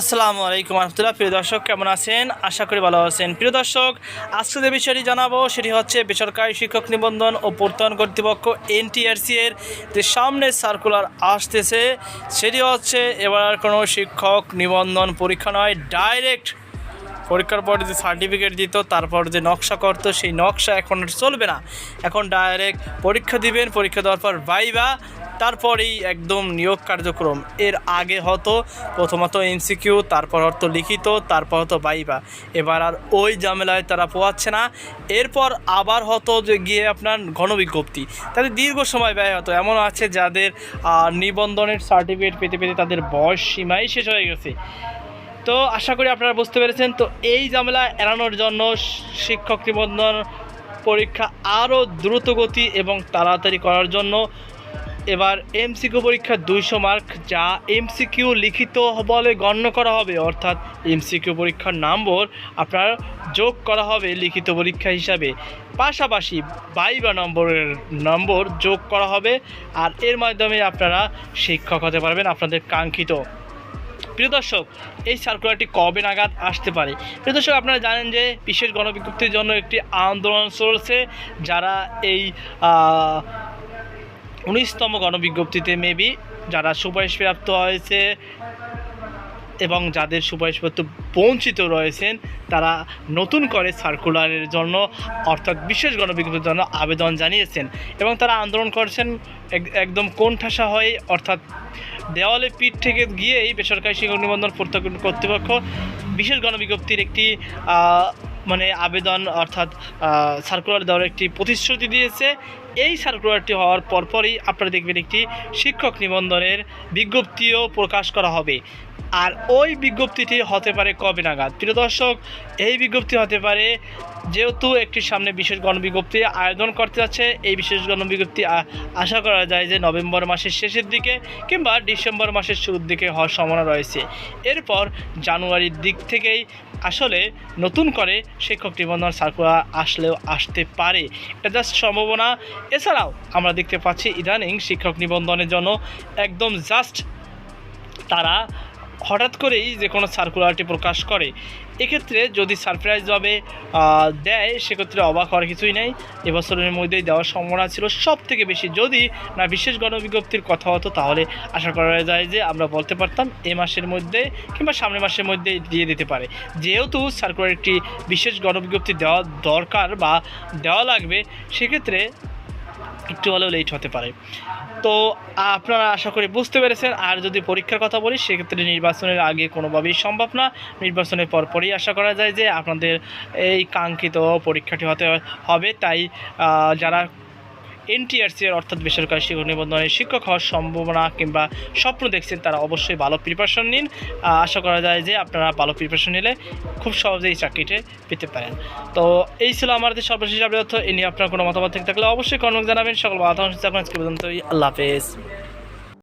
আসসালামু আলাইকুম রহমতুল্লাহ প্রিয় দর্শক, কেমন আছেন? আশা করি ভালো আছেন। প্রিয় দর্শক, আজকে যে বিষয়টি জানাব সেটি হচ্ছে বেসরকারি শিক্ষক নিবন্ধন ও প্রত্যয়ন কর্তৃপক্ষ এনটিআরসি এর যে সামনে সার্কুলার আসতেছে, সেটি হচ্ছে এবার আর কোনো শিক্ষক নিবন্ধন পরীক্ষা নয় ডাইরেক্ট পরীক্ষার পরে যে সার্টিফিকেট দিত, তারপর যে নকশা করতো, সেই নকশা এখন চলবে না। এখন ডাইরেক্ট পরীক্ষা দিবেন, পরীক্ষা দেওয়ার পর ভাইবা তারপরেই একদম নিয়োগ কার্যক্রম। এর আগে হতো প্রথমত এমসিকিউ তারপর হতো লিখিত, তারপর হতো বাইবা। এবার আর ওই ঝামেলায় তারা পোয়াচ্ছে না। এরপর আবার হতো যে গিয়ে আপনার গণবিজ্ঞপ্তি তাদের দীর্ঘ সময় ব্যয় হতো। এমন আছে যাদের নিবন্ধনের সার্টিফিকেট পেতে পেতে তাদের বয়স সীমাই শেষ হয়ে গেছে। তো আশা করি আপনারা বুঝতে পেরেছেন। তো এই ঝামেলা এড়ানোর জন্য শিক্ষক নিবন্ধন পরীক্ষা আরও দ্রুতগতি এবং তাড়াতাড়ি করার জন্য এবার এমসিকিউ পরীক্ষা দুইশো মার্ক যা এমসিকিউ লিখিত বলে গণ্য করা হবে, অর্থাৎ এমসিকিউ পরীক্ষার নম্বর আপনার যোগ করা হবে লিখিত পরীক্ষা হিসাবে। পাশাপাশি বাইবা নম্বরের নম্বর যোগ করা হবে আর এর মাধ্যমে আপনারা শিক্ষক হতে পারবেন আপনাদের কাঙ্ক্ষিত। প্রিয় দর্শক, এই সার্কুলারটি কবে নাগাদ আসতে পারে? প্রিয় দর্শক, আপনারা জানেন যে বিশেষ গণবিজ্ঞপ্তির জন্য একটি আন্দোলন চলছে, যারা এই উনিশতম গণবিজ্ঞপ্তিতে মেবি যারা সুপারিশপ্রাপ্ত হয়েছে এবং যাদের সুপারিশপত্র বঞ্চিত রয়েছেন, তারা নতুন করে সার্কুলারের জন্য, অর্থাৎ বিশেষ গণবিজ্ঞপ্তির জন্য আবেদন জানিয়েছেন এবং তারা আন্দোলন করছেন এক- একদম কোণঠাসা হয়ে অর্থাৎ দেওয়ালে পিঠ থেকে গিয়েই বেসরকারি শিক্ষক নিবন্ধন প্রত্যক্ষ কর্তৃপক্ষ বিশেষ গণবিজ্ঞপ্তির একটি মানে আবেদন, অর্থাৎ সার্কুলার দেওয়ার একটি প্রতিশ্রুতি দিয়েছে। এই সার্কুলারটি হওয়ার পরপরই আপনারা দেখবেন একটি শিক্ষক নিবন্ধনের বিজ্ঞপ্তিও প্রকাশ করা হবে। আর ওই বিজ্ঞপ্তিটি হতে পারে কবে নাগাদ? প্রিয় দর্শক, এই বিজ্ঞপ্তি হতে পারে যেহেতু একটি সামনে বিশেষ গণবিজ্ঞপ্তি আয়োজন করতে যাচ্ছে, এই বিশেষ গণবিজ্ঞপ্তি আশা করা যায় যে নভেম্বর মাসের শেষের দিকে কিংবা ডিসেম্বর মাসের শুরুর দিকে হওয়ার সম্ভাবনা রয়েছে। এরপর জানুয়ারির দিক থেকেই আসলে নতুন করে শিক্ষক নিবন্ধন সার্কুলার আসলেও আসতে পারে। এটা জাস্ট সম্ভাবনা। এছাড়াও আমরা দেখতে পাচ্ছি ইদানিং শিক্ষক নিবন্ধনের জন্য একদম জাস্ট তারা হঠাৎ করেই যে কোনো সার্কুলারটি প্রকাশ করে। এক্ষেত্রে যদি সারপ্রাইজভাবে দেয়, সেক্ষেত্রে অবাক হওয়ার কিছুই নেই। এবছরের মধ্যেই দেওয়ার সম্ভাবনা ছিল সব থেকে বেশি। যদি না বিশেষ গণবিজ্ঞপ্তির কথা হতো, তাহলে আশা করা যায় যে আমরা বলতে পারতাম এ মাসের মধ্যে কিংবা সামনের মাসের মধ্যে দিয়ে দিতে পারে। যেহেতু সার্কুলার একটি বিশেষ গণবিজ্ঞপ্তি দেওয়া দরকার বা দেওয়া লাগবে, সেক্ষেত্রে একটু হলেও লেট হতে পারে। তো আপনারা আশা করি বুঝতে পেরেছেন। আর যদি পরীক্ষার কথা বলি, সেক্ষেত্রে নির্বাচনের আগে কোনোভাবেই সম্ভব না। নির্বাচনের পরপরই আশা করা যায় যে আপনাদের এই কাঙ্ক্ষিত পরীক্ষাটি হতে হবে। তাই যারা এনটিআরসি এর অর্থাৎ বেসরকারি শিক্ষক নিবন্ধনের শিক্ষক হওয়ার সম্ভাবনা কিংবা স্বপ্ন দেখছেন তারা অবশ্যই ভালো প্রিপারেশন নিন। আশা করা যায় যে আপনারা ভালো প্রিপারেশন নিলে খুব সহজেই চাকরিটি পেতে পারেন। তো এই ছিল আমাদের সর্বশেষ তথ্য। এ নিয়ে আপনার কোনো মতামত থেকে থাকলে অবশ্যই কর্মক জানাবেন। সকল বাধা আল্লাহ হাফেজ।